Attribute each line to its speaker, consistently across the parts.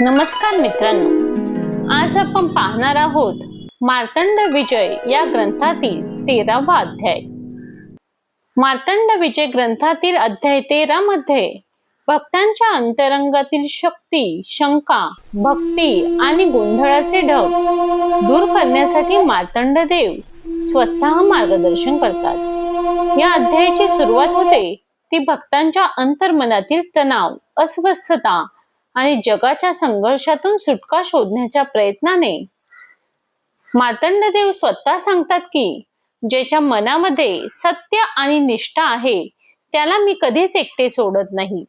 Speaker 1: नमस्कार मित्रांनो आज आपण पाहणार आहोत मार्तंड विजय या ग्रंथातील तेरावा अध्याय. मार्तंड विजय ग्रंथातील अध्याय तेरा मध्ये भक्तांच्या अंतरंगातील शक्ती शंका भक्ती आणि गोंधळाचे ढग दूर करण्यासाठी मार्तंड देव स्वतः मार्गदर्शन करतात. या अध्यायाची सुरुवात होते ती भक्तांच्या अंतर्मनातील तणाव अस्वस्थता आणि जगाच्या संघर्षातून सुटका शोधण्याच्या प्रयत्नाने. मार्तंडदेव स्वतः सांगतात की ज्याच्या मनामध्ये सत्य आणि निष्ठा आहे त्याला मी कधीच एकटे सोडत नाही.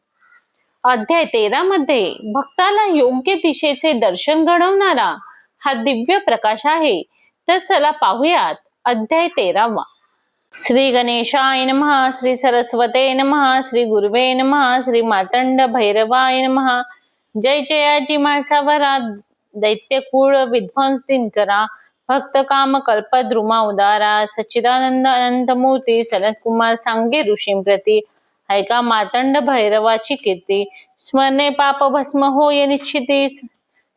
Speaker 1: अध्याय तेरा मध्ये भक्ताला योग्य दिशेचे दर्शन घडवणारा हा दिव्य प्रकाश आहे. तर चला पाहूयात अध्याय तेरावा. श्री गणेशाय महा श्री सरस्वते महा श्री गुरुवे महा श्री मातंड भैरवाय महा जय जयाजी माणसावरा दैत्य कुळ विध्वंस दिनकरा भक्त काम कल्पद्रुमा उदारा. सच्चिदानंद अनंत मूर्ती सनत कुमार सांगे ऋषींप्रती ऐका मातंड भैरवाची कीर्ती. स्मरणे पाप भस्म होय निश्चिती.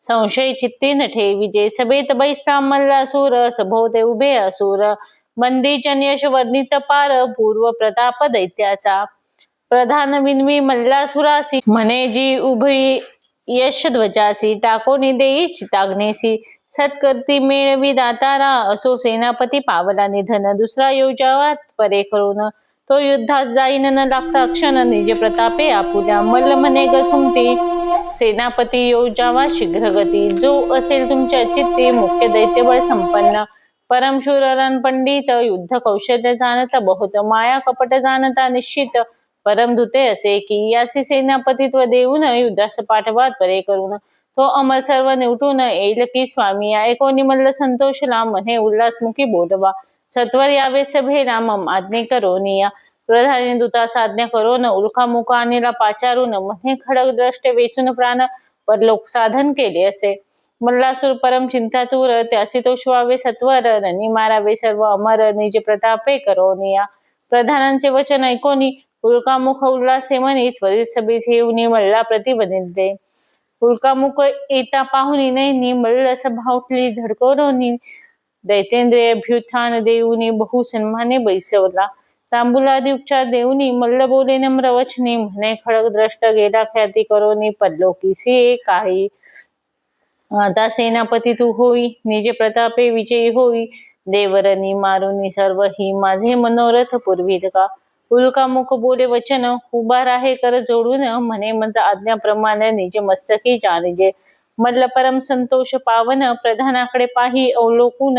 Speaker 1: संशय चित्ती न विजय सभेत बैसा मल्लासूर सभोवते उभे असुर. बंदी यश वर्णित पार पूर्व प्रताप दैत्याचा. प्रधान विनवी मल्लासुरासी. म्हणे जी उभी यश ध्वजासी टाकोनी देई चिताग्नेसी सत्कर्ती मेळवी दातारा असो सेनापती पावला निधन दुसरा योजावा परे करून. तो युद्धात जाईन न लागता क्षण निज प्रतापे आपुल्या मल्ल म्हणे गसुमती सेनापती योजावा शीघ्र गती जो असेल तुमच्या चित्ती मुख्य दैत्यबळ संपन्न. परमशूर पंडित युद्ध कौशल्य जाणता बहुत माया कपट जाणता निश्चित. परमदूते असे की यासी सेनापतित्व देऊन युद्धास पाठवात परे करून तो अमर सर्व निवटून येईल की स्वामी ऐकोनी म्हणलं संतोषला म्हणे उल्हासमुखी बोलवा. सत्वर यावे सभेला मम आज्ञे करोनिया प्रधानी दूता साज्ञा करून उल्का मुका पाचारून म्हणे खडक द्रष्टे वेचून प्राण परलोक साधन केले असे. मल्लासूर परम चिंतातूर त्यासी तो श्वावे सत्वर रणी मारावे सर्व अमर निज प्रतापे करोनिया प्रधानांचे वचन ऐकोनी उल्कामुख उल्लासे म्हणी त्वरित सभेस येऊन मल्ला प्रतिबंधिले उल्कामुख येता पाहुनी नैनी मल्ल सभा उठली झडकोरोनी दैतेंद्रिय अभ्युत्थान देऊनी बहु सन्माने बैसवला तांबुलादी उपचार देऊनी मल्ल बोले नम्र वचनी म्हणे खडक द्रष्ट गेला ख्याती करोनी पल्लोकीसी काही आता सेनापती तू होई निजे प्रतापे विजयी होई देवरनी मारुनी सर्व ही माझे मनोरथ पूर्वीत का उल्कामुख बोले वचन उभा आहे कर जोडून. म्हणे म्हणजे आज्ञाप्रमाणे निज मस्तकी जाणजे मल्ल परम संतोष पावन. प्रधानाकडे पाही अवलोकून.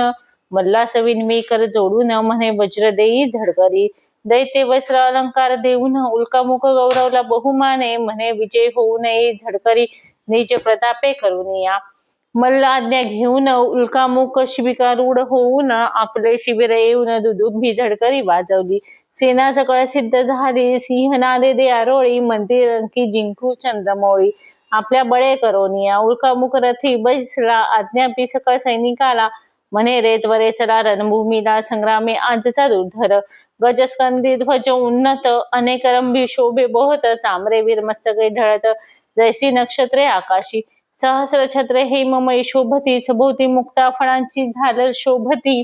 Speaker 1: मल्ला मी कर जोडून. म्हणे वज्र देई धडकरी. दैते वस्त्र अलंकार देऊन. उल्कामुख गौरवला बहुमाने. म्हणे विजय होऊ नये धडकरी. निज प्रतापे करून या. मल्ल आज्ञा घेऊन. उल्कामुख शिबिकारूढ होऊन. आपले शिबिर येऊन दुदुंबी झडकरी वाजवली. सेना सकळ सिद्ध झाली. सिंहनादे दे आरोळी मंदिर अंकी जिंकू चंद्रमोळी. आपल्या बळे करोनिया उल्कामुख रथी बैसला. आज्ञापी सकळ सैनिकाला म्हणे रेतवरे चला रणभूमीला. संग्रामे आजचा दुर्धर. गजस्कंदी ध्वज उन्नत. अनेक रंभी शोभे बोहत. चामरे वीर मस्तके ढळत. जैसी नक्षत्रे आकाशी. सहस्र छत्रे हेममयी शोभती. सभोवती मुक्ता फळांची झाल शोभती.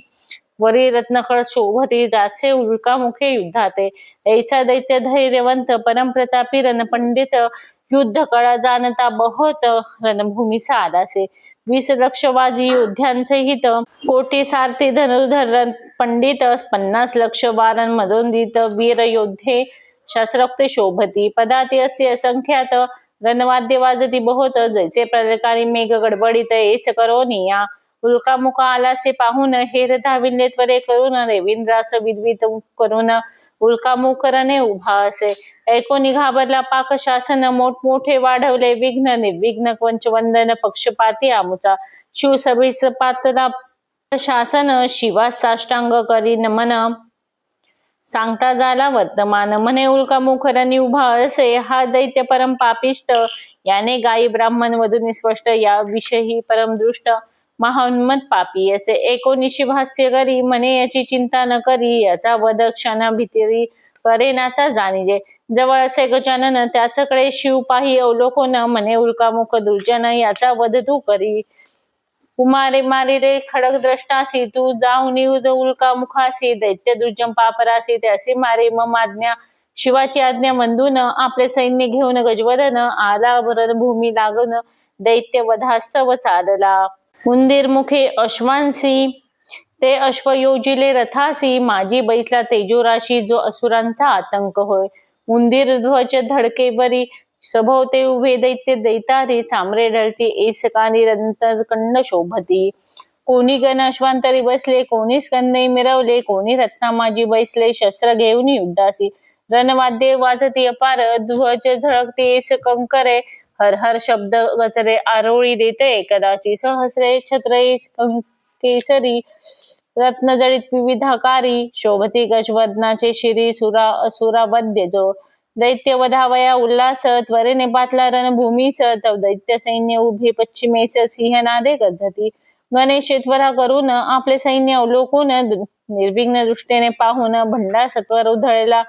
Speaker 1: वरी रत्नकळ शोभती जाचे उल्कामुखे युद्धाते. ऐसा दैत्य धैर्यवंत परमप्रतापी रणपंडित युद्ध कळा जाणता बहुत रणभूमी सारासे वीस लक्षवाजी योद्ध्यांचे हित कोटी सारथी धनुर्धर पंडित पन्नास लक्ष वारण मदोंदित वीर योद्धे शस्त्रोक्ते शोभती. पदाती असते असंख्यात रणवाद्य वाजती बहुत जैसे प्रकारे मेघ गडबडीत एस करोनिया उल्कामुका आलासे पाहून हेर धाविले त्वरे करून रेविंद्रास विद्वित करून उल्कामुकरने उभा असे. ऐकोनी घाबरला पाक शासन मोठमोठे वाढवले. विघ्न निर्विघ्न वंच वंदन पक्षपाती आमुचा. शिवसभेच पात्र शासन शिवा साष्टांग करी नमन सांगता झाला वर्तमान. म्हणे उल्का मुखरांनी उभा असे. हा दैत्य परम पापिष्ट. याने गायी ब्राह्मण वधून स्पष्ट. या विषयी परमदृष्ट महान्मत पापी. याचे एकोणीशी भाष्य करी म्हणे याची चिंता न करी याचा वध क्षणा भीती करेनाता जाणीजे. जवळ असे गजानन त्याच्याकडे शिव पाही अवलोकन म्हणे उल्कामुख दुर्जन याचा वध तू करी. कुमारे मारी रे खडक द्रष्टासी तू जाऊन युध उल्कामुखासी दैत्य दुर्जम पापरासी त्यासी मारे मम आज्ञा. शिवाची आज्ञा मंदून आपले सैन्य घेऊन गजवदन आला भूमी लागून दैत्य वधास्तव चालला. उंदीर मुखे अश्वांसी ते अश्व योजिले रथासी माझी बैसला तेजोराशी जो असुरांचा आतंक होय. उंदीर ध्वज धडके बरी सभोवते उभे दैत्य दैतारी चामरे ढळती एसकानी निरंतर शोभती. कोणी गण अश्वांतरी बसले कोणी स्कंदे मिरवले कोणी रत्ना माझी बैसले शस्त्र घेऊन युद्धासी. रणवाद्ये वाजती अपार ध्वज झळकते एस कंकरे हर हर शब्द गजरे आरोळी देते. कदाची सहस्रे छत्रे केसरी रत्नजडित विविधाकारी शोभती गजवदनाचे शिरी सुरा असुरा वद्य जो दैत्य वधावया उल्हास त्वरेने पातला रणभूमीस तव दैत्य सैन्य उभे पश्चिमेस सिंहनादे गरजती गणेश त्वरा करून आपले सैन्य अवलोकून निर्विघ्न दृष्टीने पाहून भंडार सत्वर उधळला.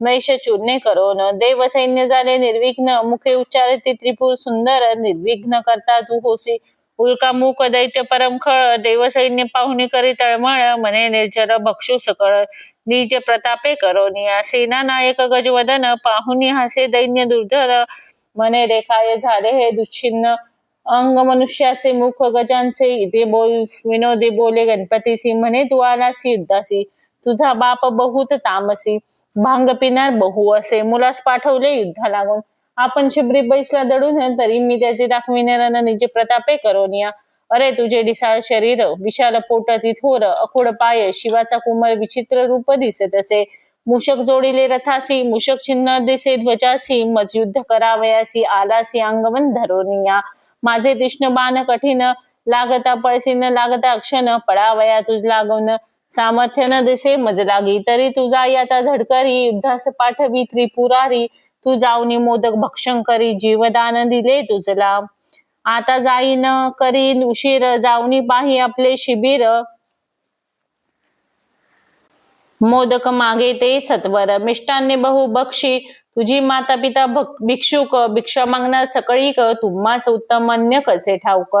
Speaker 1: मैष चूर्णे करोन. देव सैन्य झाले निर्विघ्न. मुखे उच्चारते त्रिपुर सुंदर. निर्विघ्न करता तू होसी उल्का मुख दैत्य परम खळ. देव सैन्य पाहुणी करी तळमळ. मने निर्जर भक्षू सकळ. निज प्रतापे करोनी. सेना नायक गजवदन. पाहुनी हासे दैन्य दुर्धर. मने रेखाय झाले हे दुच्छिन्न. अंग मनुष्याचे मुख गजांचे. इथे बोल विनोदी बोले गणपतीसी म्हणे तू आलासी युद्धासी तुझा बाप बहुत तामसी. भांग पिणार बहु असे. मुलास पाठवले युद्धा लागून. आपण शिबरी बैसला दडून तरी मी त्याची दाखविणारा निजे प्रतापे करोनिया अरे तुझे डिसाळ शरीर विशाल पोट तिथोर अखोड पाय शिवाचा कुमर विचित्र रूप दिसत असे. मूषक जोडिले रथासी मुषक चिन्ह दिसे ध्वजासी मज युद्ध करावयासी आलासी अंगमन धरोनिया माझे तीक्ष्ण बाण कठीण लागता पळसी न लागता अक्षण पडावया तुझ लागून. सामर्थ्य न दिसे मज लागी तरी तुझा याता झडकरी युद्धास पाठवी त्रिपुरारी. तू जाऊनी मोदक भक्षण करी जीवदान दिले तुझला. आता जाईन करीन उशीर जाऊनी पाही आपले शिबिर. मोदक मागे ते सत्वर. मिष्टान्ने बहु बक्षी तुझी माता पिता भिक्षुक भिक्षा मागणार सकळी क तुम्हाच उत्तम अन्य कसे ठाऊक?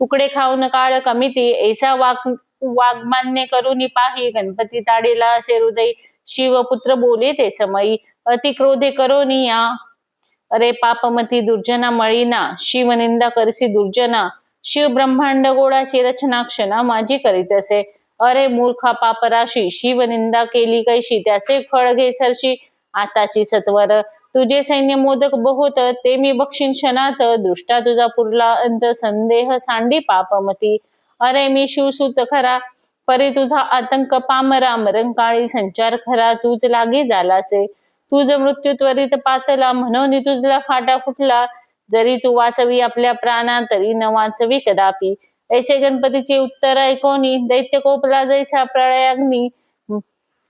Speaker 1: तुकडे खाऊन काळ कमिती ऐसा वाक वाग्मान्य करून पाही. गणपती ताडीला असे हृदय शिवपुत्र बोले ते समयी. अतिक्रोधे करोनिया अरे पापमती दुर्जना मळीना. शिवनिंदा करसी दुर्जना. शिव ब्रह्मांड गोडाची रचना क्षणा माझी करीत असे. अरे मूर्खा पापराशी शिवनिंदा केली कैशी? त्याचे फळ घेसरशी आताची सत्वर. तुझे सैन्य मोदक बहुत ते मी बक्षीन क्षणात. दृष्टा तुझा पुरला अंत. संदेह सांडी पापमती. अरे मी शिवसूत खरा परी तुझा आतंक पामरा मरणकाळी संचार खरा तूच लागे झालासे तुझ मृत्यू त्वरित पातला म्हणून तुझला फाटा फुटला. जरी तू वाचवी आपल्या प्राणा तरी न वाचवी कदापि. ऐसे गणपतीचे उत्तर ऐकोनी दैत्य कोपला जैसा प्रळयाग्नी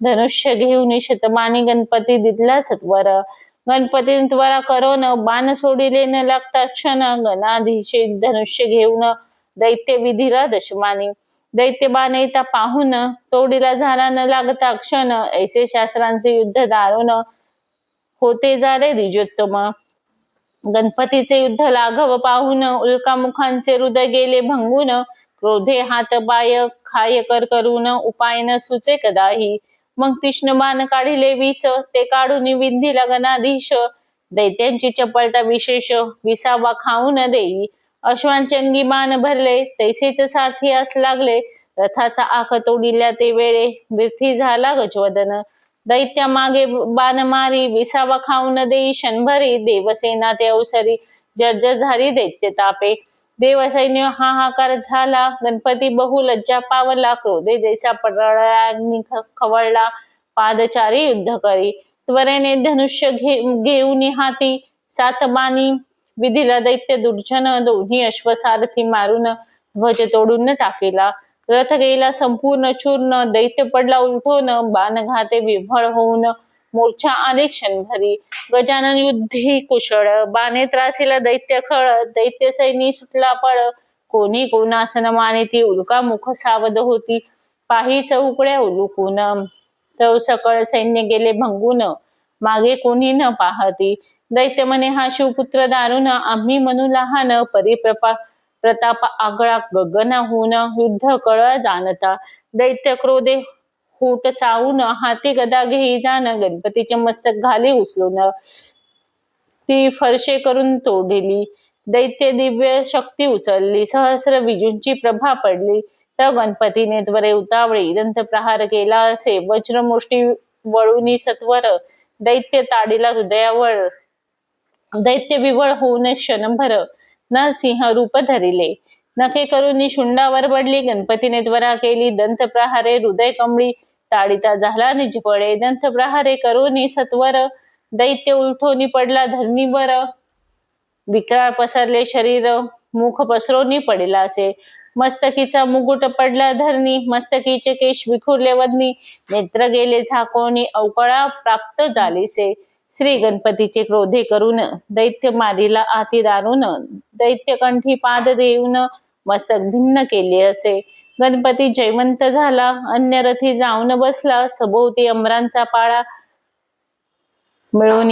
Speaker 1: धनुष्य घेऊन शतमानी गणपती दिदला सत्वर. गणपती त्वरा करोन बाण सोडिले न लागता क्षण. गणाधीशे धनुष्य घेऊन दैत्य विधीला दशमानी. दैत्य बाणयता पाहून तोडीला झाला न लागता क्षण ऐसे शास्त्रांचे युद्ध दारुण होते झाले रिजोत्तम गणपतीचे युद्ध लाघव पाहून उल्कामुखांचे हृदय गेले भंगून क्रोधे हात बाय खाय कर करून उपाय न सुचे कदाही. मग तीक्ष्ण बाण काढिले विस ते काढून विंधी गणाधीश. दैत्यांची चपळता विशेष विसावा खाऊन देई. अश्वांचे अंगी बाण भरले तैसेच साथी लागले. रथाचा आख तोडिल्या ते वेळे विर्थी झाला गजवदन. दैत्या मागे बाण मारी विसावा खाऊन देई शनभरी देवसेना ते अवसरी जर्जर झाली दैत्य तापे. देवसैन्य हाहाकार झाला गणपती बहु लज्जा पावला क्रोधे जैसा पडळा खवळला पादचारी युद्ध करी. त्वरेने धनुष्य घे घेऊन हाती सातबानी विधीला दैत्य दुर्जन दोन्ही अश्वसारथी मारून ध्वज तोडून टाकेला. रथ गेला संपूर्ण चूर्ण दैत्य पडला उलटून बाण घाते विभळ होऊन मोर्चा आले क्षणभरी. गजानन युद्धी कुशळ बाणे त्रासीला दैत्य खळ दैत्य सैनी सुटला पळ. कोणी कोणासन माने ती उल्का मुख सावध होती पाही चौकड्या उलुकून. तव सकळ सैन्य गेले भंगून मागे कोणी न पाहती. दैत्य म्हणे हा शिवपुत्र दारुण आम्ही म्हणू लहान परिप्रपा प्रताप आगळा गगनाहून युद्ध कळ जाणता. दैत्य क्रोधे होट चावून हाती गदा घेई जाण गणपतीचे मस्तक घाली उचलून ती फरशे करून तोडली. दैत्य दिव्य शक्ती उचलली सहस्र विजूंची प्रभा पडली. तर गणपतीने त्वरे उतावळी दंत प्रहार केला असे. वज्रमुष्टी वळूनी सत्वर दैत्य ताडीला हृदयावर दैत्य विवळ होऊन क्षणभर. न सिंह रूप धरिले. नखे करून शुंडावर पडली गणपतीने त्वरा केली दंत प्रहारे. हृदय कमळी ताडिता झाला निजपळे दंत प्रहारे करून सत्वर. दैत्य उलथोनी पडला धरणीवर. विकराळ पसरले शरीर. मुख पसरोनी पडला असे. मस्तकीचा मुकुट पडला धरणी. मस्तकीचे केश विखुरले वदनी. नेत्र गेले झाकोनी. अवकळा प्राप्त झालीसे. श्री गणपतीचे क्रोधे करून दैत्य मारीला आती दारून दैत्य कंठी पाद देऊन मस्तक भिन्न केले असे. गणपती जयवंत झाला. अन्य रथी जाऊन बसला. सभोवती अमरांचा पाळा मिळून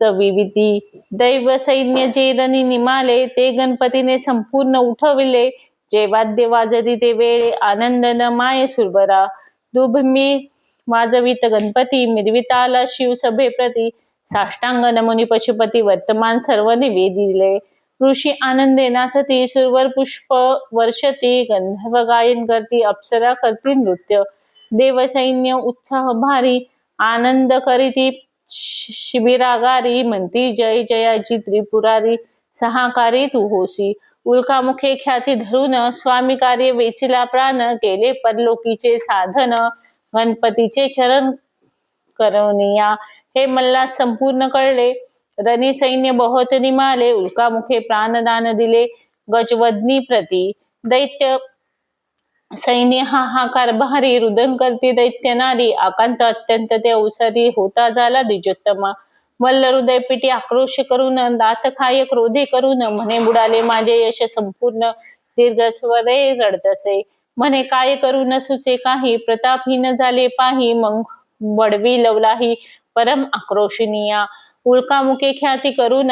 Speaker 1: विविधी दैव सैन्य जे रणी निमाले. ते गणपतीने संपूर्ण उठविले. जे वाद्य वाजती ते वेळे. आनंद न माय सुरबरा दुभमी वाजवित गणपती मिरविताला शिव सभेप्रती साष्टांग नमुनी पशुपती वर्तमान सर्व निवेदिले. ऋषी आनंदे नाचती सुरवर पुष्प वर्षती गंधर्व गायन करती अप्सरा करती नृत्य. देवसैन्य उत्साह भारी आनंद करीती शिबिरागारी म्हणती जय जयाची त्रिपुरारी सहाकारी तू होसी. उल्कामुखे ख्याती धरून स्वामी कार्य वेचिला प्राण केले परलोकीचे साधन. गणपतीचे चरण करणिया हे मल्ला संपूर्ण कळले. रणी सैन्य बहुत निमाले उल्कामुखे प्राणदान दिले गजवदनी प्रती. दैत्य सैन्य हाहाकार भारी रुदन करती दैत्य नारी. आकांत अत्यंत ते अवसरी होता झाला द्विजोत्तमा. मल्ल हृदय पिटी आक्रोश करून दात खाय क्रोधे करून म्हणे बुडाले माझे यश संपूर्ण दीर्घ स्वरे रडतसे. म्हणे काय करू न सुचे काही? प्रतापहीन झाले पाही मग वडवी लवलाही परम आक्रोशनीया. उल्कामुखे ख्याती करून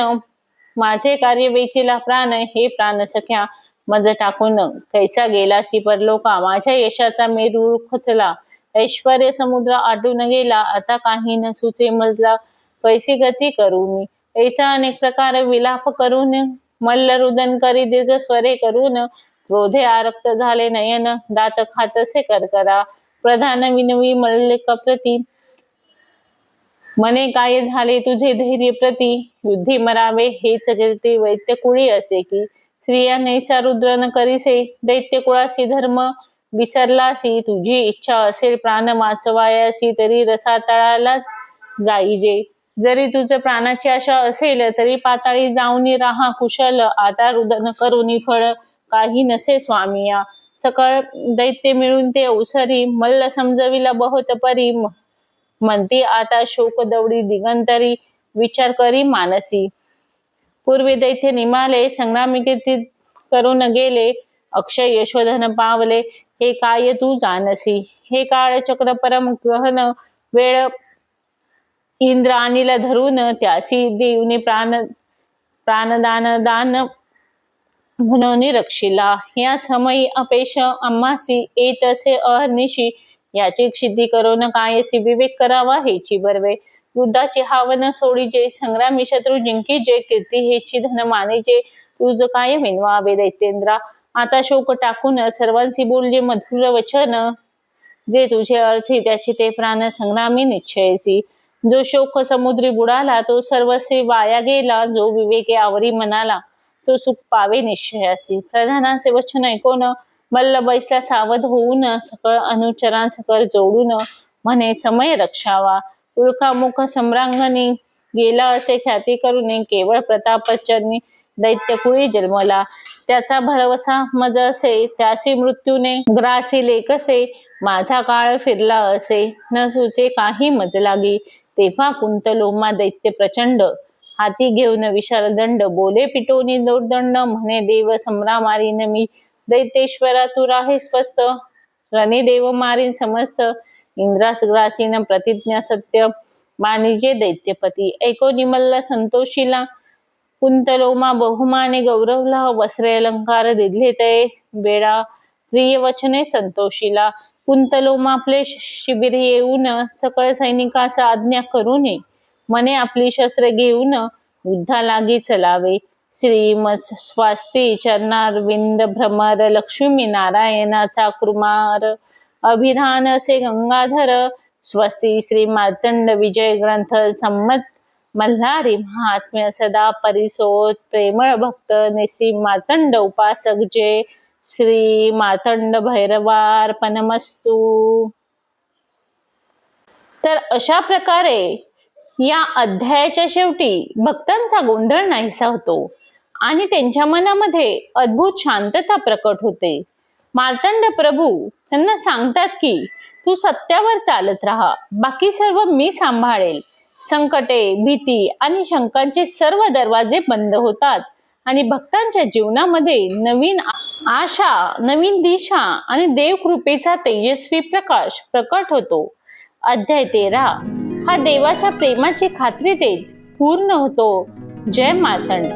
Speaker 1: माझे कार्य वेचिला प्राण हे प्राण सख्या मज टाकून कैसा गेलासी परलोका माझ्या यशाचा मेरू खचला ऐश्वर समुद्र आढळून गेला. आता काही न सुचे मजला कैसी गती करू मी? ऐसा अनेक प्रकार विलाप करून मल्ल रुदन करी दीर्घ स्वरे करून क्रोधे आरक्त झाले नयन दात खातसे करकरा प्रधान विनवी मल्लिक प्रती मने काय झाले तुझे धैर्य प्रती? युद्धी मरावे हेच कीर्ती वैत्य कुळी असे की? स्त्रिया नैसा रुद्र न करीसे दैत्य कुळासी धर्म विसरलासी. तुझी इच्छा असेल प्राण वाचवायासी तरी रसा तळाला जाईजे. जरी तुझं प्राणाची आशा असेल तरी पाताळी जाऊनी राहा कुशल. आता रुदन करून फळ काही नसे स्वामिया सकळ दैत्य मिळून ते अवसरी मल्ल समजविला बहुत परी. म्हणती आता शोक दौडी दिगंतरी. विचार करी मानसी. पूर्वी दैत्य निमाले संग्रामिकेत करून गेले. अक्षय यशोधन पावले. हे काय तू जानसी? हे काळ चक्र परम ग्रहण. वेळ इंद्र धरून त्यासी देवने प्राण प्राणदान दान म्हणून रक्षिला. या समयी अपेश आम्हासी येतसे अहर्निशी. याची क्षिती करून कायसी विवेक करावा हेची बरवे. युद्धाची हावन सोडी जे संग्रामी शत्रू जिंकी जे कीर्ती हेची धन माने जे. तुझ काय विनवावे दैतेंद्रा आता शोक टाकून सर्वांशी बोलले मधुर वचन. जे तुझे अर्थी त्याची ते प्राण संग्रामी निश्चयसी. जो शोक समुद्री बुडाला तो सर्वस्वी वाया गेला. जो विवेके आवरी म्हणाला तो सुख पावे निश्चयासी प्रधानांचे वचन ऐकून मल्ल बैसला सावध होऊन सकळ अनुचरांसकळ जोडून म्हणे समय रक्षावा. उल्कामुख सम्रांगणी गेला असे ख्याती करून केवळ प्रतापचरणी दैत्यकुळी जन्मला. त्याचा भरवसा मज असे त्यासी मृत्यूने ग्रासी लेकसे माझा काळ फिरला असे. न सुचे काही मज लागी. तेव्हा कुंतलोमा दैत्य प्रचंड हाती घेऊन विशाल दंड बोले पिटोनी दोर्दंड म्हणे देव संभ्रामारीन मी. दैतेश्वरा तुरा हे स्वस्त रणे देव मारीन समस्त. इंद्रासग्रासीन प्रतिज्ञा सत्य. मानिजे दैत्यपती ऐको निमल्ला संतोषीला. कुंतलोमा बहुमाने गौरवला वस्त्रे अलंकार दिले ते बेडा प्रिय वचने संतोषीला. कुंतलोमा आपले शिबिर येऊन सकळ सैनिकाचा आज्ञा करू नये. मने आपली शस्त्र घेऊन युद्धालागी चलावे. श्रीमत स्वास्ती चरणारविंद भ्रमर लक्ष्मी नारायणाचा कुमार अभिधान असे गंगाधर स्वस्ती श्री मार्तंड विजय ग्रंथ संमत. मल्हारी महात्म्य सदा परिसोत प्रेमळ भक्त निसी मार्तंड उपासक जे. श्री मार्तंड भैरवार्पणमस्तू. तर अशा प्रकारे या अध्यायाच्या शेवटी भक्तांचा गोंधळ नाहीसा होतो आणि त्यांच्या मनामध्ये अद्भुत शांतता प्रकट होते. मार्तंड प्रभू त्यांना सांगतात की तू सत्यावर चालत राहा. बाकी सर्व मी सांभाळेल. संकटे भीती आणि शंकांचे सर्व दरवाजे बंद होतात आणि भक्तांच्या जीवनामध्ये नवीन आशा नवीन दिशा आणि देवकृपेचा तेजस्वी प्रकाश प्रकट होतो. अध्याय तेरा. हा देवाच्या प्रेमाची खात्री देत पूर्ण होतो. जय मार्तंड